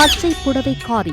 பச்சை புடவைக்காரி.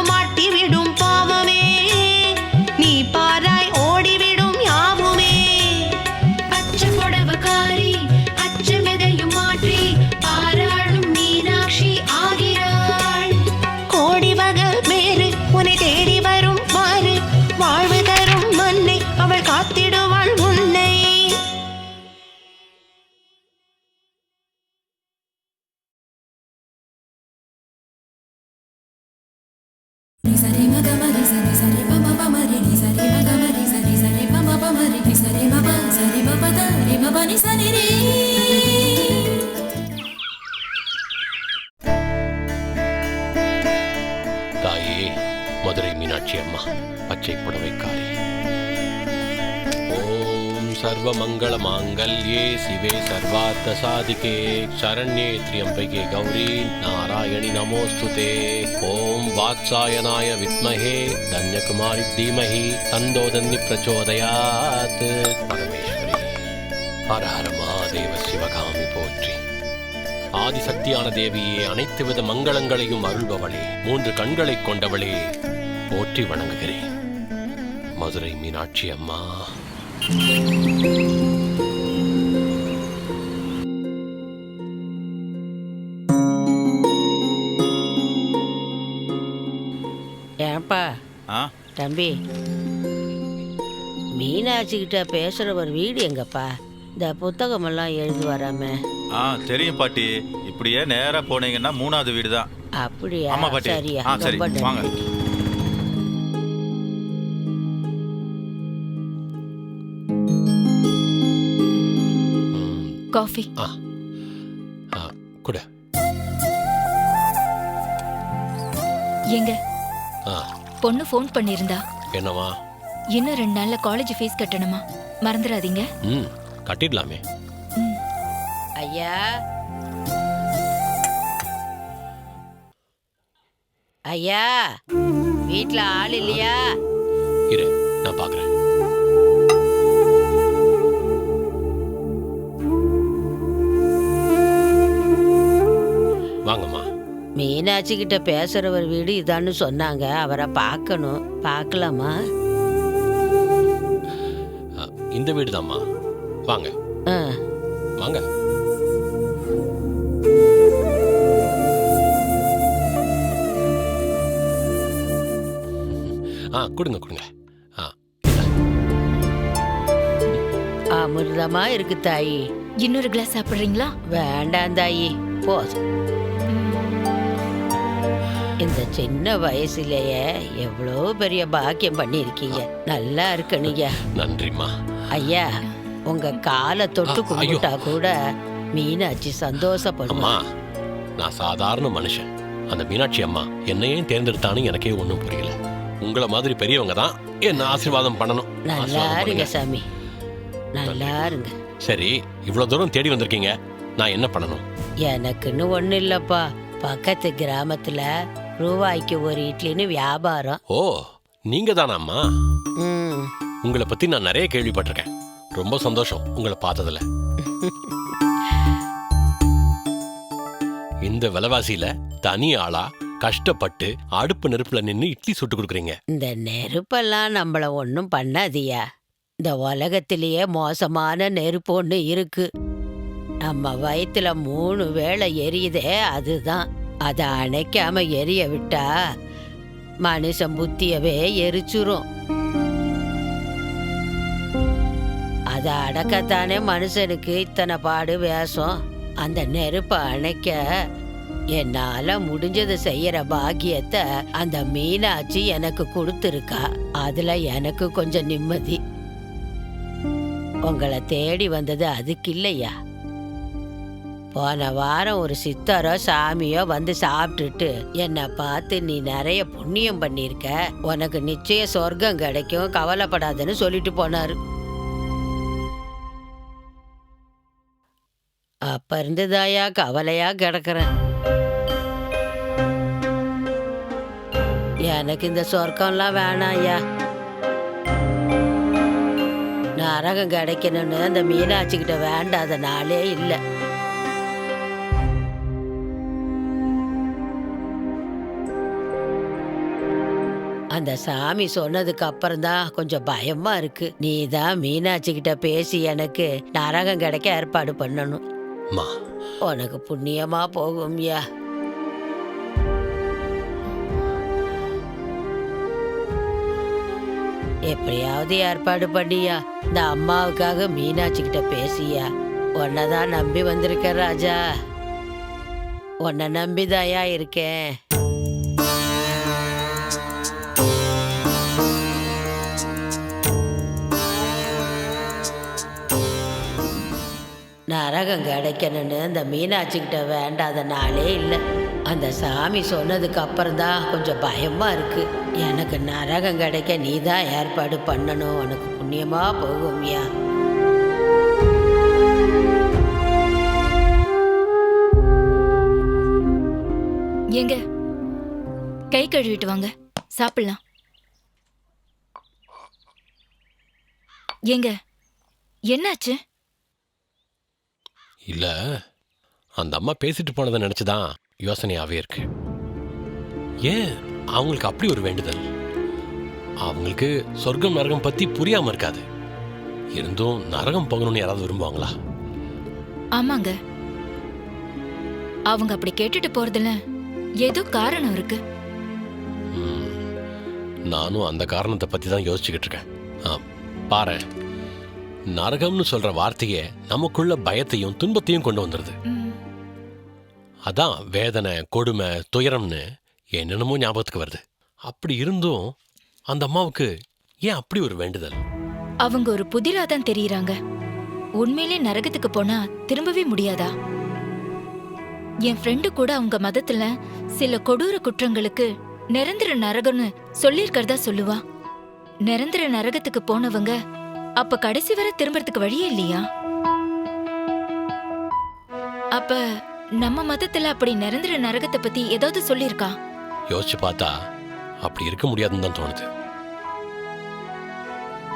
அவள் மங்கள மாங்கல்யே சிவே சர்வார்த்த சாதிகே. சரண்யே திரியம்பிகே கௌரி நாராயணி நமோஸ்துதே. ஓம் வாத்சாயனாய வித்மஹே. தன்யகுமாரி தீமஹி தந்தோதன்னி பிரச்சோதயாத். பரமேஸ்வரி ஹர ஹர சிவகாமி போற்றி. ஆதிசக்தியான தேவியே அனைத்து வித மங்களங்களையும் அருள்பவளே மூன்று கண்களைக் கொண்டவளே போற்றி வணங்குகிறேன். மதுரை மீனாட்சி அம்மா. தம்பி. மீனாட்சி கிட்ட பேசுற ஒரு வீடு எங்கப்பா? இந்த புத்தகமெல்லாம் எழுதி வராம. ஆ தெரியும் பாட்டி. இப்படியே நேரா போனீங்கன்னா மூணாவது வீடு தான் அப்படியா? ஆமா பாட்டி. சரியா. ஆ சரி. ரொம்ப நன்றி. வாங்க. ம், காஃபி. ஆ ஆ குடு. எங்க? ஆ. பொண்ணு ஃபோன் பண்ணியிருந்தா. என்னவா இன்னும் ரெண்டு நாள்ல காலேஜ் ஃபீஸ் கட்டணுமா? மறந்துடாதீங்க. ம் கட்டிடலாமே. ஐயா. ஐயா வீட்ல ஆள் இல்லையா? இரு நான் பார்க்குறேன் மீனாட்சி கிட்ட பேசுற ஒரு வீடு இதான்னு சொன்னாங்க. அவரை பார்க்கணும். பார்க்கலாமா? ஆ, இந்த வீடு தாம்மா வாங்க. ஆ. வாங்க. ஆ கொடுங்க கொடுங்க. ஆ அமிர்தமா இருக்கு தாயி. இன்னொரு கிளாஸ் சாப்பிடுறீங்களா? வேண்டாம் தாயி. போதும் இந்த சின்ன வயசுலயே எவ்வளோ பெரிய பாக்கியம் பண்ணியிருக்கீங்க. நல்லா இருக்கணுங்க. நன்றிம்மா. ஐயா உங்க காலை தொட்டு. கும்பிட்டா கூட மீனாட்சி சந்தோஷப்படுமா நான் சாதாரண மனுஷன். அந்த மீனாட்சி அம்மா என்னையும் தேர்ந்தெடுத்தான்னு எனக்கே ஒன்றும் புரியல. உங்களை மாதிரி பெரியவங்க தான் என்ன ஆசீர்வாதம் பண்ணணும். நல்லா இருங்க. சாமி. நல்லா இருங்க. சரி இவ்வளவு தூரம் தேடி வந்திருக்கீங்க. நான் என்ன பண்ணணும்? எனக்குன்னு ஒண்ணு இல்லப்பா. பக்கத்து கிராமத்துல ரூபாய்க்கு ஒரு இட்லின்னு வியாபாரம். ஓ நீங்க தானாம்மா? ம். உங்களை பத்தி நான் நிறைய கேள்விப்பட்டிருக்கேன். ரொம்ப சந்தோஷம் உங்களை பார்த்ததுல. இந்த விலைவாசியில தனி ஆளா கஷ்டப்பட்டு அடுப்பு நெருப்புல நின்னு இட்லி சுட்டு கொடுக்குறீங்க. இந்த நெருப்பெல்லாம் நம்மள ஒன்றும் பண்ணாதியா. இந்த உலகத்திலேயே மோசமான நெருப்பு ஒன்று இருக்கு. நம்ம வயித்துல மூணு வேளை எரியுதே அதுதான். அதை அணைக்காம எரிய விட்டா மனுஷன் புத்தியவே எரிச்சுரும். அதை அடக்கத்தானே மனுஷனுக்கு இத்தனை பாடு வேஷம் அந்த நெருப்பை அணைக்க என்னால முடிஞ்சதை செய்யற பாக்கியத்தை அந்த மீனாட்சி எனக்கு கொடுத்துருக்கா. அதுல எனக்கு கொஞ்சம் நிம்மதி. உங்களை தேடி வந்தது அதுக்கு இல்லையா? போன வாரம் ஒரு சித்தரோ சாமியோ வந்து சாப்பிட்டுட்டு என்னை பார்த்து நீ நிறைய புண்ணியம் பண்ணியிருக்க. உனக்கு நிச்சயம் சொர்க்கம் கிடைக்கும். கவலைப்படாதுன்னு சொல்லிட்டு போனாரு. அப்ப இருந்துதாயா? கவலையா கிடக்குறேன். எனக்கு இந்த சொர்க்கம்லாம் வேணாம் ஐயா. நரகம் கிடைக்கணும்னு அந்த மீனாட்சிக்கிட்ட வேண்டாத நாளே இல்லை. அந்த சாமி சொன்னதுக்கு அப்புறம் தான் கொஞ்சம் பயமா இருக்கு. நீ தான் மீனாட்சி கிட்ட பேசி எனக்கு நரகம் கிடைக்க ஏற்பாடு பண்ணணும். உனக்கு புண்ணியமா போகும்யா எப்படியாவது ஏற்பாடு பண்ணியா. இந்த அம்மாவுக்காக மீனாட்சி கிட்ட பேசியா. உன்னதான் நம்பி வந்திருக்க ராஜா. உன்னை நம்பிதாயா இருக்கேன். நரகம் கிடைக்கணும்னு இந்த மீனாட்சிக்கிட்ட வேண்டாத நாளே இல்லை. அந்த சாமி சொன்னதுக்கு அப்புறம் தான் கொஞ்சம் பயமாக இருக்கு. எனக்கு நரகம் கிடைக்க நீ தான் ஏற்பாடு பண்ணணும். உனக்கு புண்ணியமாக போகும்யா எங்க? கை கழுவிட்டு வாங்க. சாப்பிடலாம். எங்க? என்னாச்சு? இல்ல அந்த அம்மா பேசிட்டு போனதை நினைச்சுதான் யோசனையாவே இருக்கு. ஏன்? அவங்களுக்கு அப்படி ஒரு வேண்டுதல். அவங்களுக்கு சொர்க்கம் நரகம் பத்தி புரியாம இருக்காது. இருந்தும் நரகம் போகணும்னு யாராவது விரும்புவாங்களா? ஆமாங்க. அவங்க அப்படி கேட்டுட்டு போறதுல ஏதோ காரணம் இருக்கு. நானும் அந்த காரணத்தை பத்தி தான் யோசிச்சுக்கிட்டு இருக்கேன். பாரு நரகம்னு சொல்ற வார்த்தையே நமக்குள்ள பயத்தையும் துன்பத்தையும் கொண்டு வந்துருது. அதான் வேதனை கொடுமை துயரம்னு என்னென்னமோ ஞாபகத்துக்கு வருது. அப்படி இருந்தும் அந்த அம்மாவுக்கு ஏன் அப்படி ஒரு வேண்டுதல்? அவங்க ஒரு புதிரா தான் தெரியறாங்க. உண்மையிலே நரகத்துக்கு போனா திரும்பவே முடியாதா? என் ஃப்ரெண்டு கூட அவங்க மதத்துல சில கொடூர குற்றங்களுக்கு நிரந்தர நரகம்னு சொல்லியிருக்கிறதா சொல்லுவா. நிரந்தர நரகத்துக்கு போனவங்க அப்ப கடைசி வரை திரும்பறதுக்கு வழியே இல்லையா? அப்ப நம்ம மதத்துல அப்படி நிரந்தர நரகத்தை பத்தி ஏதாவது சொல்லியிருக்கா? யோசிச்சு பார்த்தா அப்படி இருக்க முடியாதுன்னு தான் தோணுது.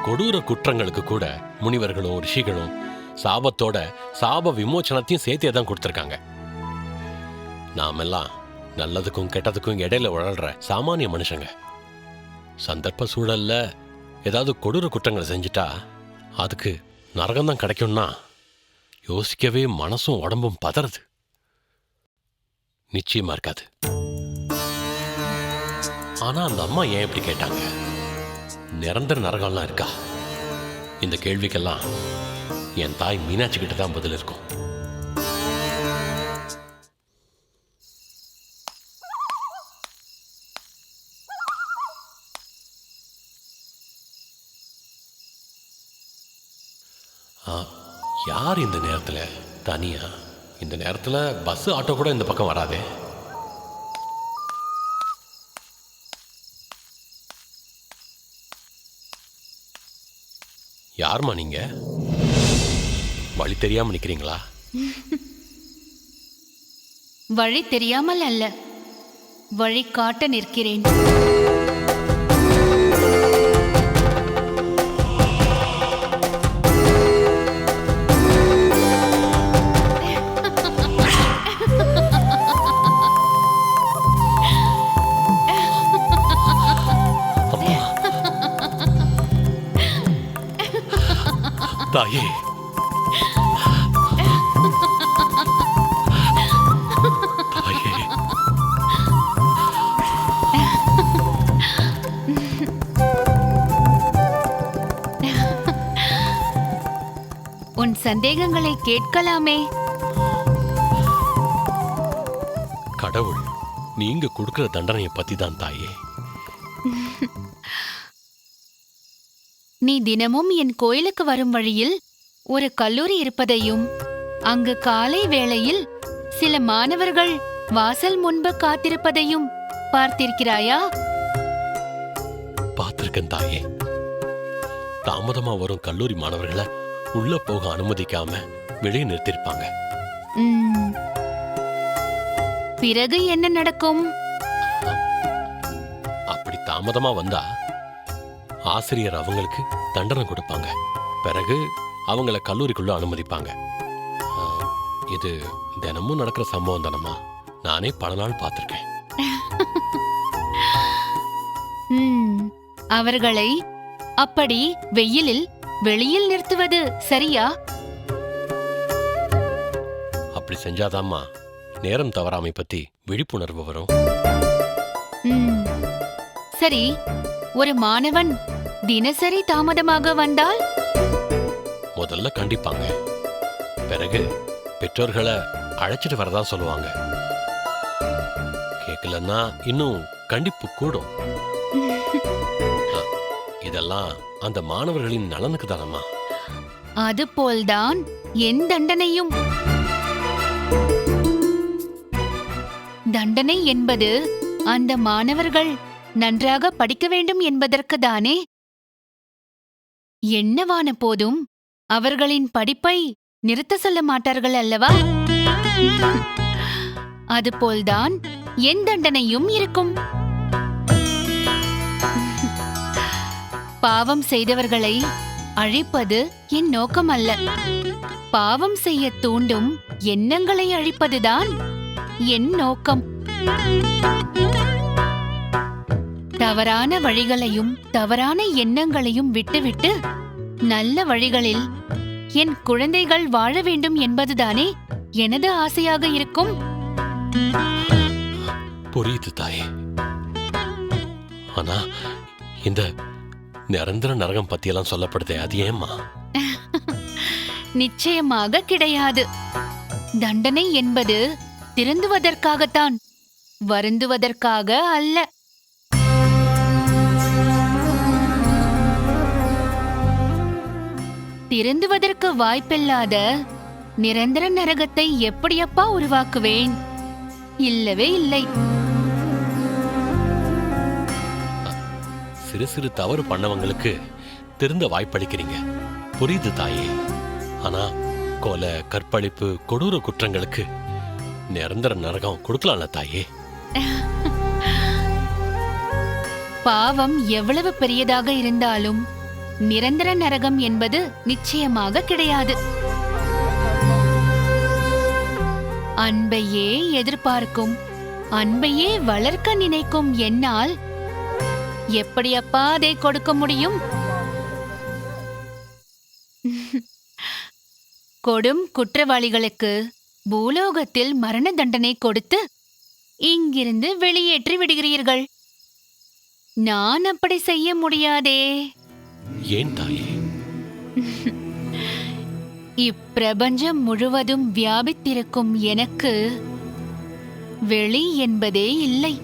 கொடூர குற்றங்களுக்கு கூட முனிவர்களும் ரிஷிகளும் சாபத்தோட சாப விமோச்சனத்தையும் சேர்த்தே தான் கொடுத்துருக்காங்க. நாமெல்லாம் நல்லதுக்கும் கெட்டதுக்கும் இடையில வளர்ற சாமானிய மனுஷங்க. சந்தர்ப்ப சூழல்ல ஏதாவது கொடூர குற்றங்களை செஞ்சுட்டா அதுக்கு நரகம் தான் கிடைக்கும்னா யோசிக்கவே மனசும் உடம்பும் பதறது. நிச்சயமா இருக்காது. ஆனா அந்த அம்மா ஏன் இப்படி கேட்டாங்க? நிரந்தர நரகம்லாம் இருக்கா? இந்த கேள்விக்கெல்லாம் என் தாய் மீனாட்சி கிட்ட தான் பதில் இருக்கும். யார் இந்த நேரத்துல? தனியா? இந்த நேரத்துல பஸ் ஆட்டோ கூட இந்த பக்கம் வராதே. யாரும்மா நீங்க? வழி தெரியாம நிக்கிறீங்களா? வழி தெரியாமல் அல்ல. வழி காட்ட நிற்கிறேன். தாயே. உன் சந்தேகங்களை கேட்கலாமே. கடவுள் நீங்க கொடுக்கிற தண்டனையை பத்தி தான் தாயே. நீ தினமும் என் கோயிலுக்கு வரும் வழியில் ஒரு கல்லூரி இருப்பதையும் அங்கு காலை வேளையில் சில மாணவர்கள் வாசல் முன்பு காத்திருப்பதையும் பார்த்திருக்கிறாயா? பார்த்திருக்கேன் தாயே. தாமதமா வரும் கல்லூரி மாணவர்களை உள்ள போக அனுமதிக்காம வெளியே நிறுத்திருப்பாங்க. பிறகு என்ன நடக்கும்? அப்படி தாமதமா வந்தா ஆசிரியர் அவங்களுக்கு தண்டனை கொடுப்பாங்க. பிறகு அவங்கள கல்லூரிக்குள்ள அனுமதிப்பாங்க. இது தினமும் நடக்கிற சம்பவம் தானம்மா. நானே பல நாள் பார்த்திருக்கேன். அவர்களை அப்படி வெயிலில் வெளியில் நிறுத்துவது சரியா? அப்படி செஞ்சாதாம்மா. நேரம் தவறாமை பத்தி விழிப்புணர்வு வரும். சரி ஒரு மாணவன் தினசரி தாமதமாக வந்தால்? முதல்ல கண்டிப்பாங்க. பிறகு பெற்றோர்களை அழைச்சிட்டு வரதா சொல்லுவாங்க. கேட்கலன்னா இன்னும் கண்டிப்பு கூடும். இதெல்லாம் அந்த மாணவர்களின் நலனுக்கு தானம்மா. அதுபோல்தான் என் தண்டனையும். தண்டனை என்பது அந்த மாணவர்கள் நன்றாக படிக்க வேண்டும் என்பதற்கு தானே என்னவான போதும்? அவர்களின் படிப்பை நிறுத்த சொல்ல மாட்டார்கள் அல்லவா? அதுபோல்தான் என் தண்டனையும் இருக்கும். பாவம் செய்தவர்களை அழிப்பது என் நோக்கம் அல்ல. பாவம் செய்ய தூண்டும் எண்ணங்களை அழிப்பதுதான் என் நோக்கம். தவறான வழிகளையும் தவறான எண்ணங்களையும் விட்டுவிட்டு நல்ல வழிகளில் என் குழந்தைகள் வாழ வேண்டும் என்பதுதானே எனது ஆசையாக இருக்கும்? புரியுது தாயே. ஆனா இந்த நிரந்தர நரகம் பத்தியெல்லாம் சொல்லப்படுதே அது ஏம்மா? நிச்சயமாக கிடையாது. தண்டனை என்பது திருந்துவதற்காகத்தான் வருந்துவதற்காக அல்ல. திருந்துவதற்கு வாய்ப்பில்லாத நிரந்தர நரகத்தை எப்படியப்பா உருவாக்குவேன்? இல்லவே இல்லை. சிறு சிறு தவறு பண்ணவங்களுக்கு திருந்த வாய்ப்பளிக்கிறீங்க. புரியுது தாயே. ஆனா கொலை கற்பழிப்பு கொடூர குற்றங்களுக்கு நிரந்தர நரகம் கொடுக்கலாம்ல தாயே. பாவம் எவ்வளவு பெரியதாக இருந்தாலும் நிரந்தர நரகம் என்பது நிச்சயமாக கிடையாது. அன்பையே எதிர்பார்க்கும் அன்பையே வளர்க்க நினைக்கும் என்னால் எப்படியப்பா அதை கொடுக்க முடியும்? கொடும் குற்றவாளிகளுக்கு பூலோகத்தில் மரண தண்டனை கொடுத்து இங்கிருந்து வெளியேற்றி விடுகிறீர்கள். நான் அப்படி செய்ய முடியாதே. ஏன் தாயே? இப்பிரபஞ்சம் முழுவதும் வியாபித்திருக்கும் எனக்கு வெளி என்பதே இல்லை.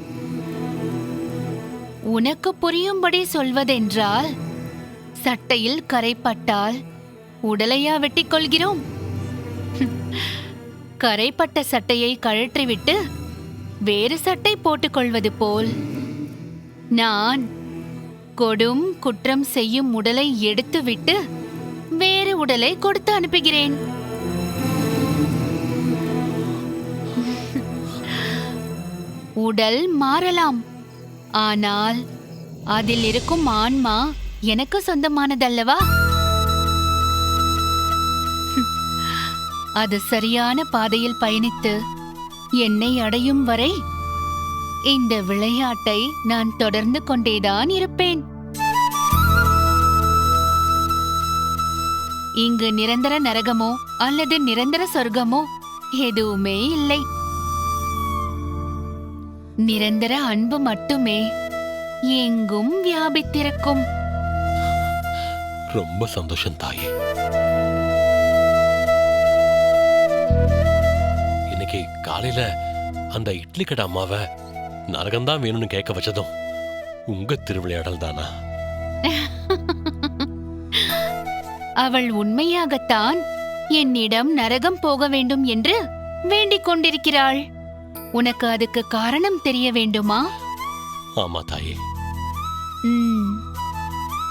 உனக்கு புரியும்படி சொல்வதென்றால் சட்டையில் கரைப்பட்டால் உடலையா வெட்டிக் கொள்கிறோம் கரைப்பட்ட சட்டையை கழற்றிவிட்டு வேறு சட்டை போட்டுக்கொள்வது போல். நான் கொடும் குற்றம் செய்யும் உடலை எடுத்துவிட்டு வேறு உடலை கொடுத்து அனுப்புகிறேன். உடல் மாறலாம். ஆனால் அதில் இருக்கும் ஆன்மா எனக்கு சொந்தமானதல்லவா? அது சரியான பாதையில் பயணித்து என்னை அடையும் வரை இந்த விளையாட்டை நான் தொடர்ந்து கொண்டேதான் இருப்பேன். இங்கு நிரந்தர நரகமோ அல்லது நிரந்தர சொர்க்கமோ எதுவுமே இல்லை. நிரந்தர அன்பு மட்டுமே எங்கும் வியாபித்திருக்கும். ரொம்ப சந்தோஷம் தாயே. இன்னைக்கு காலையில அந்த இட்லி கடை அம்மாவை நரகம்தான் வேணும்னு கேட்க வச்சதும் உங்க திருவிளையாடல் தானா? அவள் உண்மையாகத்தான் என்னிடம் நரகம் போக வேண்டும் என்று வேண்டிக் கொண்டிருக்கிறாள். உனக்கு அதுக்கு காரணம் தெரிய வேண்டுமா? ஆமா தாயே.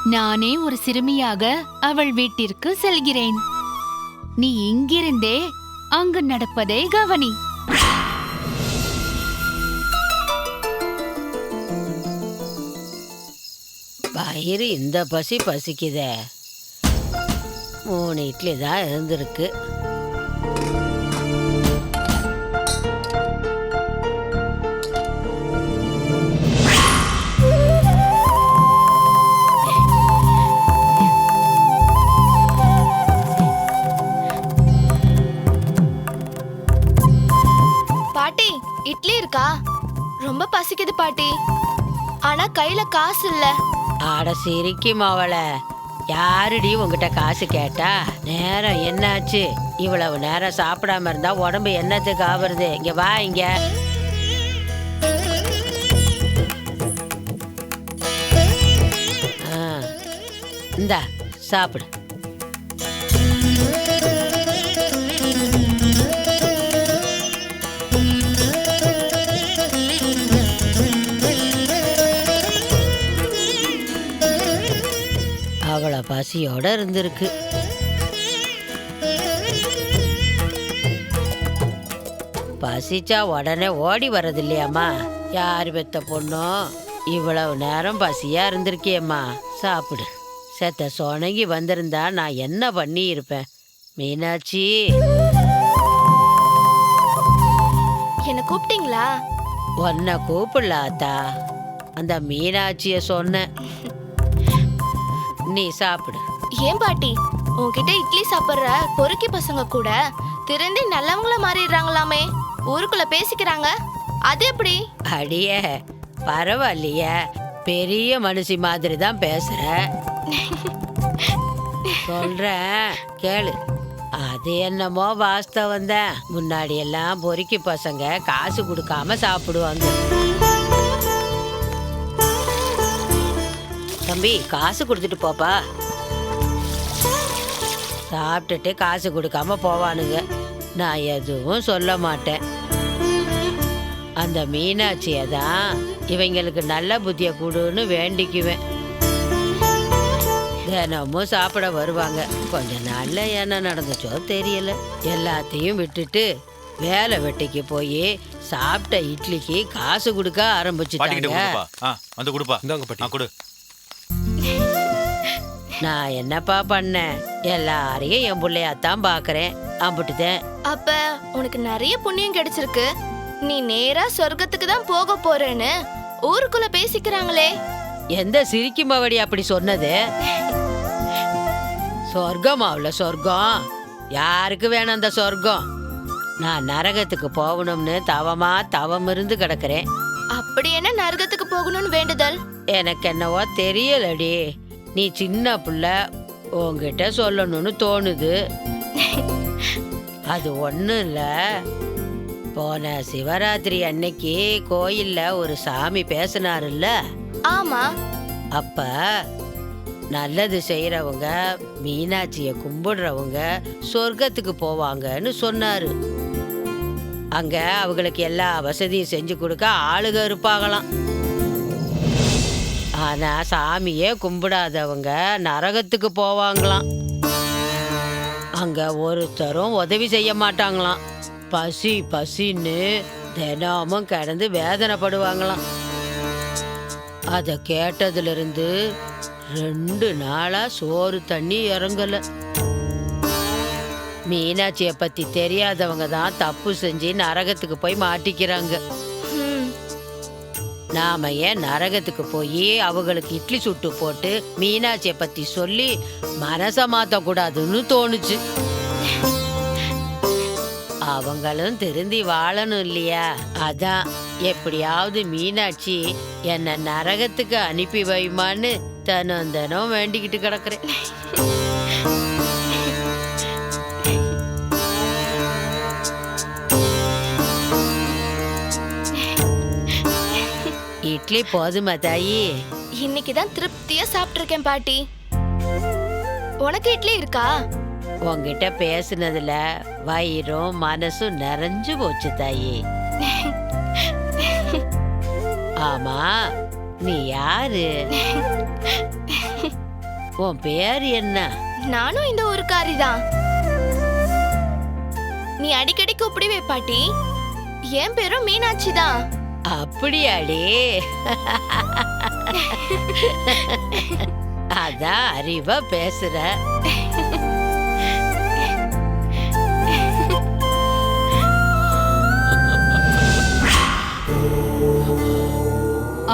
நானே ஒரு சிறுமியாக அவள் வீட்டிற்கு செல்கிறேன். நீ இங்கிருந்தே அங்கு நடப்பதை கவனி. வயிறு இந்த பசி பசிக்குதே. மூணு இட்லி தான் இருந்திருக்கு. பாட்டி இட்லி இருக்கா? ரொம்ப பசிக்குது பாட்டி. ஆனா கையில காசு இல்ல. ஆட சிரிக்கும் அவளை. யாருடி உங்ககிட்ட காசு கேட்டா? நேரம் என்னாச்சு? இவ்வளவு நேரம் சாப்பிடாம இருந்தா உடம்பு என்னத்துக்கு ஆவறது? இங்க வா இங்க. ஆ, இந்தா சாப்பிடு. பசியோட இருந்திருக்கு. பசிச்சா உடனே ஓடி வர்றது இல்லையாம்மா யார் பெத்த பொண்ணோ? இவ்வளவு நேரம் பசியா இருந்திருக்கியம்மா. சாப்பிடு. செத்த சொனங்கி வந்திருந்தா நான் என்ன பண்ணி இருப்பேன் மீனாட்சி. என்ன கூப்பிட்டீங்களா? உன்னை கூப்பிடல ஆத்தா அந்த மீனாட்சிய சொன்னேன். நீ சாப்பிடு. ஏன் பாட்டி? உன்கிட்ட இட்லி சாப்பிடுற பொறுக்கி பசங்க கூட திருந்தி நல்லவங்கள மாறிடுறாங்களாமே. ஊருக்குள்ள பேசிக்கிறாங்க. அது எப்படி? அடியே பரவாயில்லையே. பெரிய மனுஷி மாதிரி தான் பேசுற. சொல்றேன் கேளு. அது என்னமோ வாஸ்தவம் தான். முன்னாடி எல்லாம் பொறுக்கி பசங்க காசு கொடுக்காம சாப்பிடுவாங்க. தம்பி காசு கொடுத்துட்டு போப்பா. சாப்பிட்டுட்டு காசு கொடுக்காம போவானுங்க. நான் எதுவும் சொல்ல மாட்டேன். அந்த மீனாட்சியை தான் இவங்களுக்கு நல்ல புத்தியை கொடுன்னு வேண்டிக்குவேன். தினமும் சாப்பிட வருவாங்க. கொஞ்ச நாள்ல என்ன நடந்துச்சோ தெரியல. எல்லாத்தையும் விட்டுட்டு வேலை வெட்டிக்கு போய் சாப்பிட்ட இட்லிக்கு காசு கொடுக்க ஆரம்பிச்சுட்டாங்க. வந்து கொடுப்பா. இந்தாங்க பாட்டி. கொடு. நான் என்னப்பா பண்ணேன் எல்லாரையும் என் பிள்ளையாத்தான் பாக்குறேன். அம்பிட்டுதேன் அப்ப உனக்கு நிறைய புண்ணியம் கிடைச்சிருக்கு. நீ நேரா சொர்க்கத்துக்கு தான் போக போறேன்னு ஊருக்குள்ள பேசிக்கிறாங்களே. எந்த சிரிக்கி மவடி அப்படி சொன்னது? சொர்க்கமாவுல சொர்க்கம். யாருக்கு வேணும் அந்த சொர்க்கம்? நான் நரகத்துக்கு போகணும்னு தவமா தவம் இருந்து கிடக்குறேன். அப்படி என்ன நரகத்துக்கு போகணும்னு வேண்டுதல்? எனக்கு என்னவோ தெரியலடி. நீ சின்ன புள்ள உன்கிட்ட சொல்லணும்னு தோணுது. அது ஒன்றும் இல்லை. போன சிவராத்திரி அன்னைக்கு கோயில்ல ஒரு சாமி பேசினாருல்ல? ஆமா. அப்ப நல்லது செய்யறவங்க மீனாட்சிய கும்பிடுறவங்க சொர்க்கத்துக்கு போவாங்கன்னு சொன்னாரு. அங்க அவங்களுக்கு எல்லா வசதியும் செஞ்சு கொடுக்க ஆளுக இருப்பாங்களாம். ஆனா சாமியே கும்பிடாதவங்க நரகத்துக்கு போவாங்களாம். அங்க ஒருத்தரும் உதவி செய்ய மாட்டாங்களாம். பசி பசின்னு தினமும் கிடந்து வேதனைப்படுவாங்களாம். அதை கேட்டதுலேருந்து ரெண்டு நாளாக சோறு தண்ணி இறங்கலை. மீனாட்சியை பற்றி தெரியாதவங்க தான் தப்பு செஞ்சு நரகத்துக்கு போய் மாட்டிக்கிறாங்க. நாம ஏன் நரகத்துக்கு போய் அவங்களுக்கு இட்லி சுட்டு போட்டு மீனாட்சியை பத்தி சொல்லி மனச மாத்த கூடாதுன்னு தோணுச்சு. அவங்களும் திருந்தி வாழணும் இல்லையா? அதான். எப்படியாவது மீனாட்சி என்ன நரகத்துக்கு அனுப்பி வைமான்னு தனம் தினம் வேண்டிக்கிட்டு கிடக்குறேன். போதுமா தாயி இன்னைக்கு தான் திருப்தியா சாப்பிட்டிருக்கேன் பாட்டி. உனக்கு இட்லி இருக்கா? உன்கிட்ட பேசுனதுல வயிறும் மனசும் நிறைஞ்சு போச்சு தாயி. ஆமா நீ யாரு? உன் பேர் என்ன? நானும் இந்த ஊருக்காரி தான் நீ அடிக்கடி கூப்பிடுவே பாட்டி. என் பேரும் மீனாட்சி தான் அப்படியாடி? அதான் அறிவா பேசுற.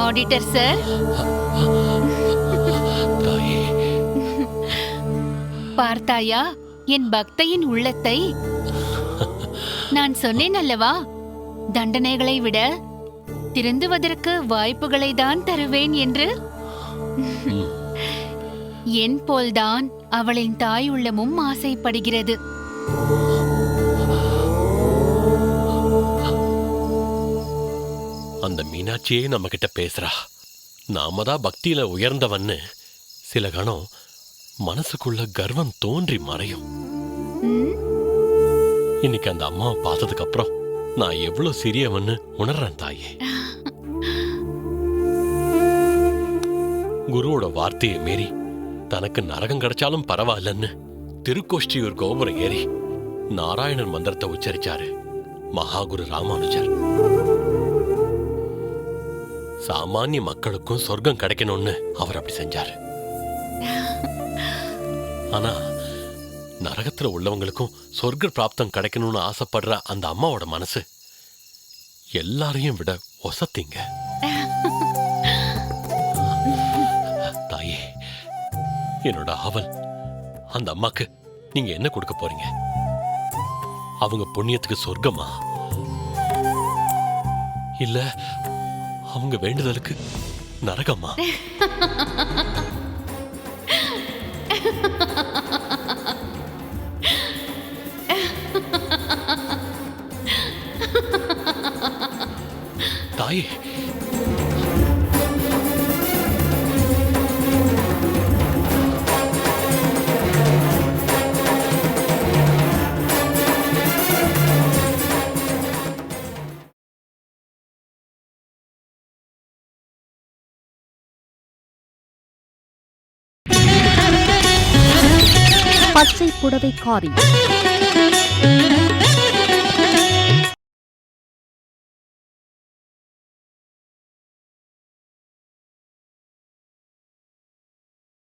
ஆடிட்டர் சார் பார்த்தாயா என் பக்தையின் உள்ளத்தை? நான் சொன்னேன் அல்லவா? தண்டனைகளை விட திருந்துவதற்கு வாய்ப்புகளை தான் தருவேன் என்று. என் போல்தான் அவளின் தாய் உள்ளமும் ஆசைப்படுகிறது. அந்த மீனாட்சியே நம்ம கிட்ட பேசுறா. நாம தான் பக்தியில உயர்ந்தவன்னு சில கணம் மனசுக்குள்ள கர்வம் தோன்றி மறையும். இன்னைக்கு அந்த அம்மாவை பார்த்ததுக்கு அப்புறம் நான் எவ்வளவு சிறியவன்னு உணர்றேன் தாயே. குருவோட வார்த்தையை மீறி தனக்கு நரகம் கிடைச்சாலும் பரவாயில்லன்னு திருக்கோஷ்டியூர் கோபுரம் ஏறி நாராயணன் மந்திரத்தை உச்சரிச்சாரு மகாகுரு ராமானுஜர். சாமானிய மக்களுக்கும் சொர்க்கம் கிடைக்கணும்னு அவர் அப்படி செஞ்சாரு. ஆனா நரகத்துல உள்ளவங்களுக்கும் சொர்க்க பிராப்தம் கிடைக்கணும்னு ஆசைப்படுற அந்த அம்மாவோட மனசு. எல்லாரையும் விட ஒசத்திங்க. தாயே என்னோட ஆவல் அந்த அம்மாக்கு நீங்க என்ன கொடுக்க போறீங்க? அவங்க புண்ணியத்துக்கு சொர்க்கமா? இல்ல அவங்க வேண்டுதலுக்கு நரகமா? தாயே பச்சை புடவைக்காரி.